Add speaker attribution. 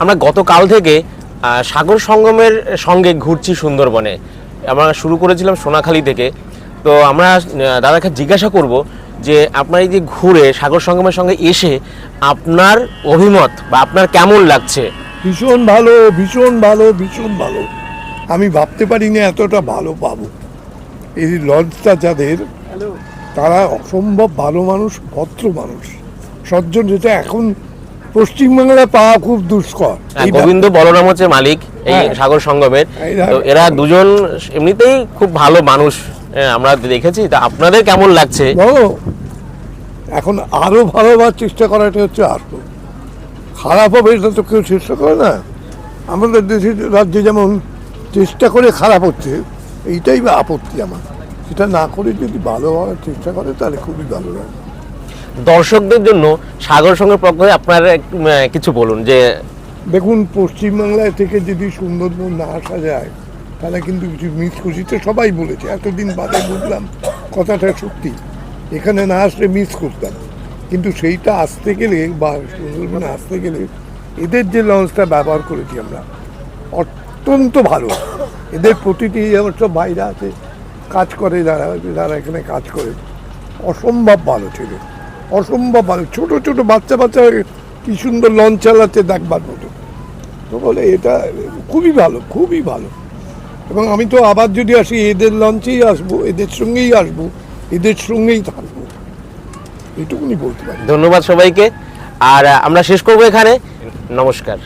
Speaker 1: আমরা গতকাল থেকে সাগর সঙ্গমের সঙ্গে ঘুরছি সুন্দরবনে। আমরা শুরু করেছিলাম সোনাখালি থেকে। তো আমরা দাদাকে জিজ্ঞাসা করব যে আপনার এই যে ঘুরে সাগর সঙ্গমের সঙ্গে এসে আপনার অভিমত বা আপনার কেমন লাগছে?
Speaker 2: ভীষণ ভালো ভীষণ ভালো ভীষণ ভালো। আমি ভাবতে পারিনি এতটা ভালো পাবো। এই লঞ্চটা যাদের তারা অসম্ভব ভালো মানুষ ভদ্র মানুষ। সজ্জন যেটা এখন পশ্চিমবাংলায় পাওয়া খুব দুষ্কর।
Speaker 1: হ্যাঁ,
Speaker 2: এই
Speaker 1: গোবিন্দ বলরাম হচ্ছে মালিক এই
Speaker 2: হ্যাঁ।
Speaker 1: সাগর সঙ্গমের। তো এরা দুজন এমনিতেই খুব ভালো মানুষ হ্যাঁ, আমরা দেখেছি। তা আপনাদের কেমন লাগছে?
Speaker 2: এখন আরও ভালো হওয়ার চেষ্টা করাটা হচ্ছে আসল খারাপ হবে এটা তো কেউ চেষ্টা করে না। আমাদের দেশের রাজ্যে যেমন চেষ্টা করে খারাপ হচ্ছে এইটাই বা আপত্তি আমার। সেটা না করে যদি ভালো হওয়ার চেষ্টা করে তাহলে খুবই ভালো হয়।
Speaker 1: দর্শকদের জন্য সাগর সঙ্গের পক্ষ হয়ে আপনারা কিছু বলুন যে
Speaker 2: দেখুন, পশ্চিমবাংলায় থেকে যদি সুন্দরবন না আসা যায়, তাহলে কিন্তু কিছু মিস করছি তো সবাই বলেছে। এতদিন বাদে বুঝলাম কথাটা সত্যি। এখানে না আসলে মিস করতাম কিন্তু সেইটা আসতে গেলে বা সুন্দরবনে আসতে গেলে এদের যে লঞ্চটা ব্যবহার করেছি আমরা, অত্যন্ত ভালো। এদের প্রতিটি যেমন সব ভাইরা আছে, কাজ করে, যারা যারা এখানে কাজ করে, অসম্ভব ভালো ছিল। অসম্ভব ভালো ছোট ছোট বাচ্চা বাচ্চা কি সুন্দর লঞ্চ চালাচ্ছে দেখবার মতো। তো বলে এটা খুবই ভালো খুবই ভালো। এবং আমি তো আবার যদি আসি, এদের লঞ্চেই আসব, এদের সঙ্গেই আসব, এদের সঙ্গেই থাকব। এটুকুনি বলতে পারি।
Speaker 1: ধন্যবাদ সবাইকে। আর আমরা শেষ করব এখানে। নমস্কার।